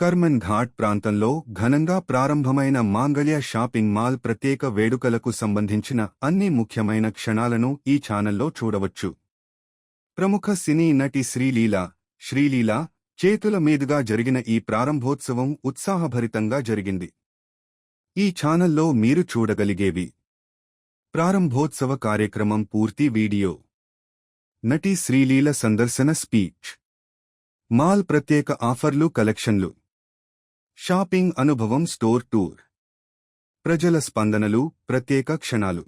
కర్మన్ ఘాట్ ప్రాంతంలో ఘనంగా ప్రారంభమైన మాంగళ్య షాపింగ్ మాల్ ప్రత్యేక వేడుకలకు సంబంధించిన అన్ని ముఖ్యమైన క్షణాలను ఈ ఛానల్లో చూడవచ్చు. ప్రముఖ సినీ నటి శ్రీలీల శ్రీలీల చేతుల మీదుగా జరిగిన ఈ ప్రారంభోత్సవం ఉత్సాహభరితంగా జరిగింది. ఈ ఛానల్లో మీరు చూడగలిగేవి ప్రారంభోత్సవ కార్యక్రమం పూర్తి వీడియో నటి శ్రీలీల సందర్శన స్పీచ్ మాల్ ప్రత్యేక ఆఫర్లు కలెక్షన్లు. షాపింగ్ అనుభవం స్టోర్ టూర్. ప్రజల స్పందనలు ప్రత్యేక క్షణాలు.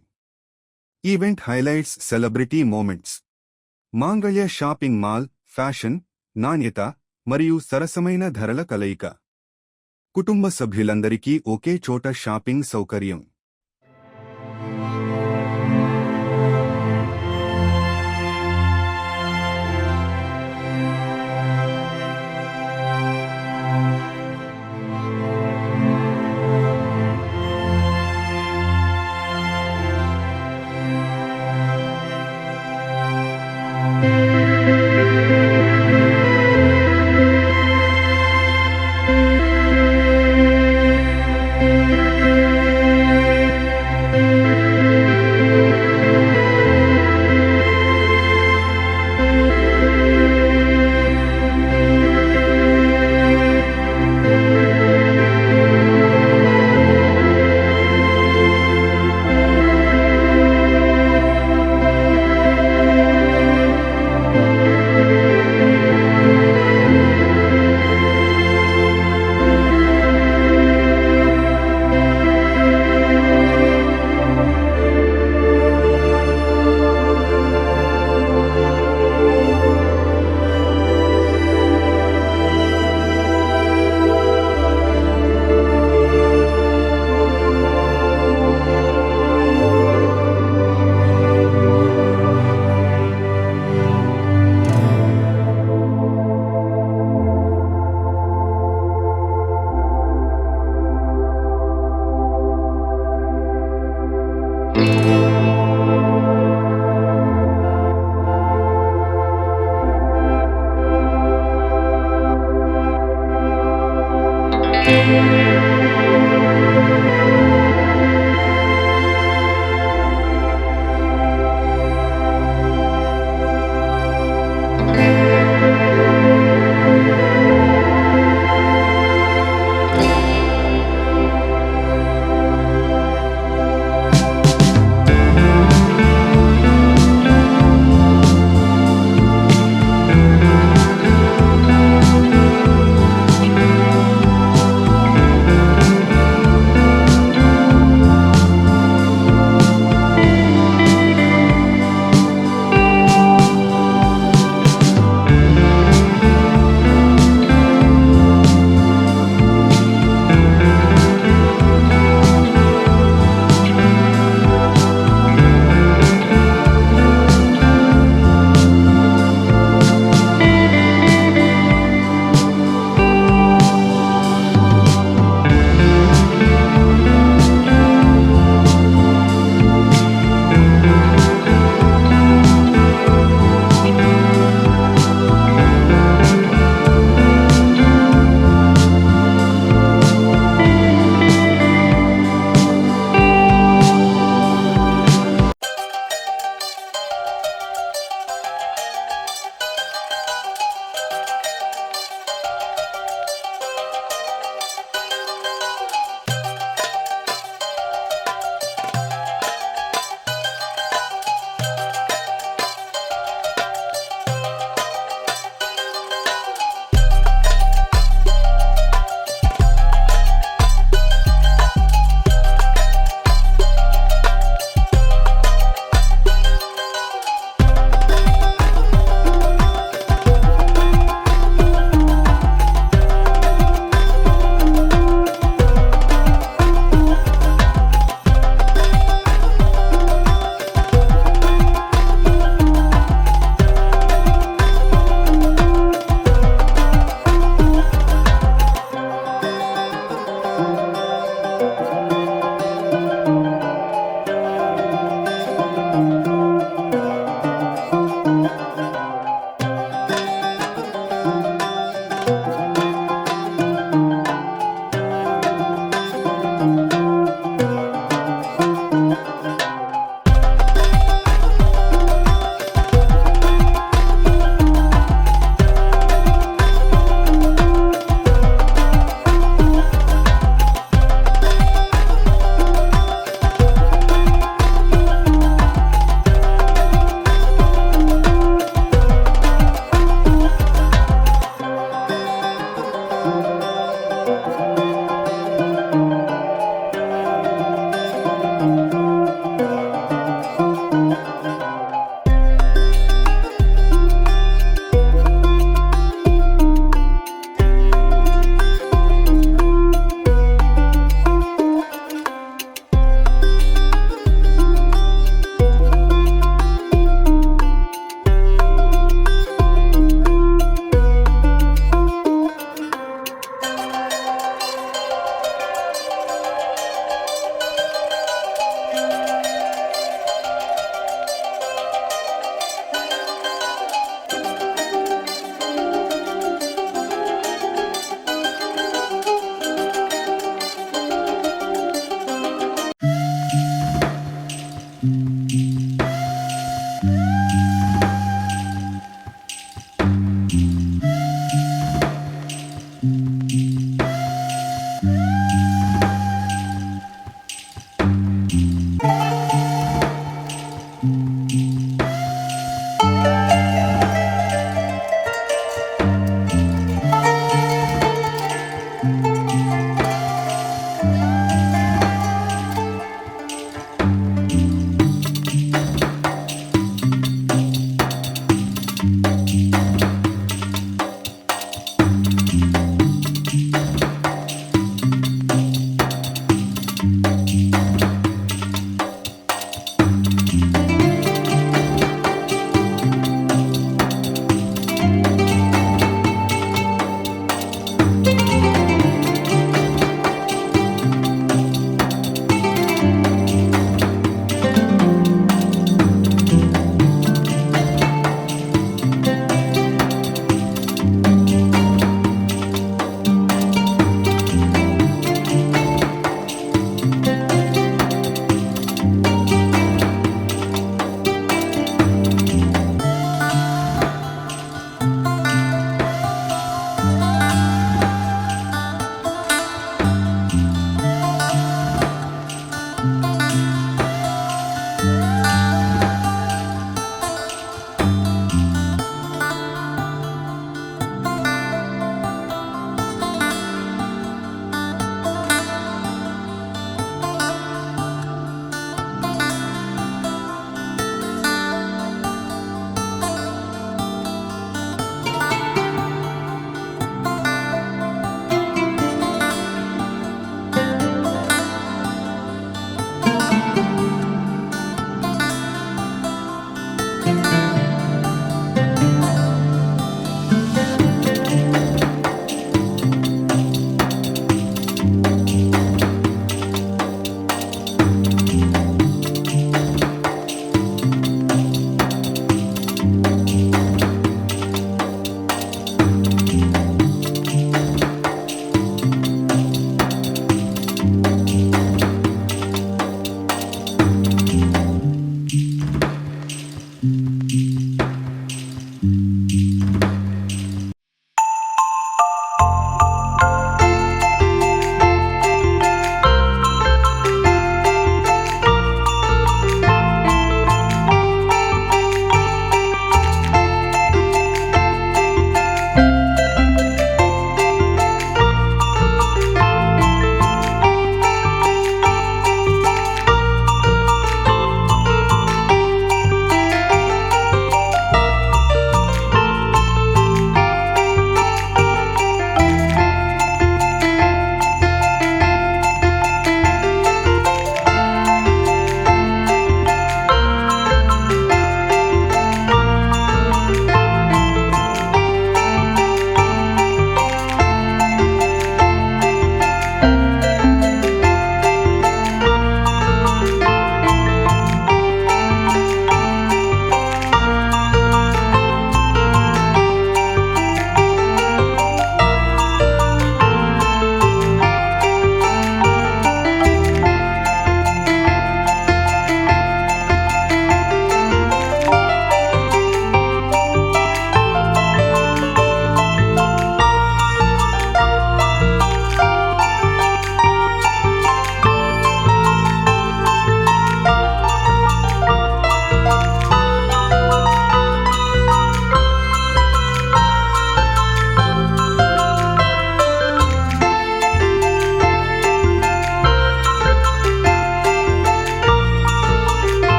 Event highlights celebrity moments. Mangalya shopping mall fashion నాణ్యత మరియు సరసమైన ధరల కలయిక. కుటుంబ సభ్యులందరికీ ఒకే చోట షాపింగ్ సౌకర్యం.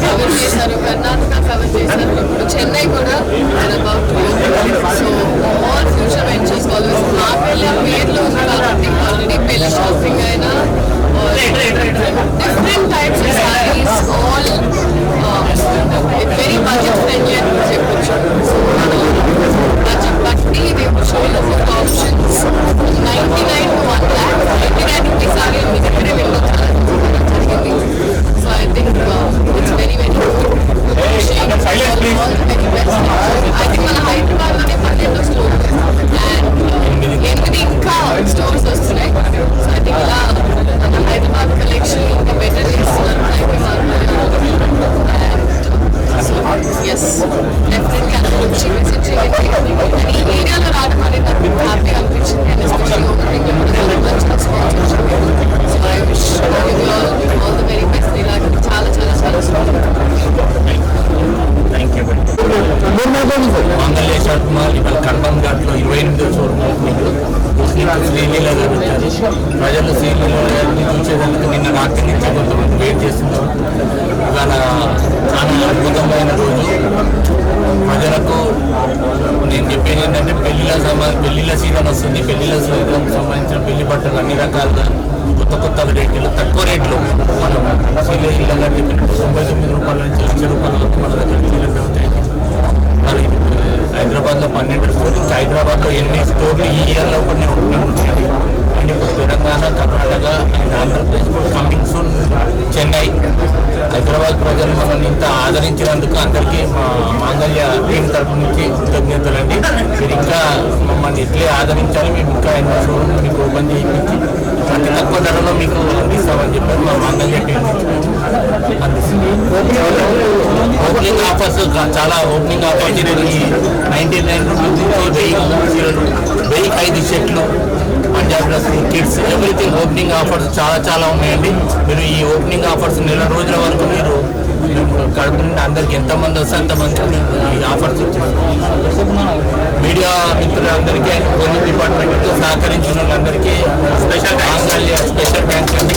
కవర్ చేశారు కర్ణాటక కవర్ చేశారు ఇప్పుడు చెన్నై కూడా about so all future ventures always మా పిల్ల పేర్లు ఉంది కాబట్టి ఆల్రెడీ పెళ్ళి షాపింగ్ అయినా different types of saris all very budget friendly అని ఆప్షన్స్ చాలా చాలా చాలా మాంగళ్య కుమార్ ఇవాళ కన్బన్ ఘాట్లో ఇరవై ప్రజలు శ్రీలీల చూసేదానికి నిన్న రాత్రి నుంచి కొంతమంది వెయిట్ చేస్తున్నారు పెళ్ళిళ్ళ సీజన్ వస్తుంది పెళ్ళిళ్ళ సీజన్ సంబంధించిన పెళ్ళి బట్టలు అన్ని రకాలుగా కొత్త కొత్త రేట్లు తక్కువ రేట్లు. మనం సీరియల్ ఇళ్ళగా చెప్పినట్టు తొంభై తొమ్మిది రూపాయల నుంచి లక్ష రూపాయల వరకు మన దగ్గర చీరలు దొరుకుతాయి మరి హైదరాబాద్లో పన్నెండు స్టోర్లు హైదరాబాద్లో ఎన్ని స్టోర్లు ఈ ఇయర్లో కొన్ని ఓపెనింగ్ ఉంటాయి అండ్ ఇప్పుడు Telangana Karnataka and Andhra Pradesh coming soon Chennai Hyderabad ప్రజలు మమ్మల్ని ఇంత ఆదరించినందుకు అందరికీ మా మాంగళ్య టీం తరపు నుంచి కృతజ్ఞతలండి. మీరు ఇంకా మమ్మల్ని ఇట్లే ఆదరించాలి మేము ఇంకా ఎన్నో షోరూమ్ మీకు ఓపెన్ చేయించి అతి తక్కువ ధరలో మీకు అందిస్తామని చెప్పారు మా మాంగళ్య టీం ఓపెనింగ్ ఆఫర్స్ చాలా opening offers ninety nine rupees వెయ్యి వెయ్యి ఐదు షర్ట్లు. Punjab kids everything opening offers చాలా చాలా ఉన్నాయండి. మీరు ఈ ఓపెనింగ్ ఆఫర్స్ నెల రోజుల వరకు మీరు కడుపు నుండి అందరికి ఎంతమంది వస్తే అంతమంది ఈ ఆఫర్స్ మీడియా మిత్రులందరికీ అండ్ పోలీస్ డిపార్ట్మెంట్తో సహకరించిన వాళ్ళందరికీ స్పెషల్ స్పెషల్ థ్యాంక్స్ అండి.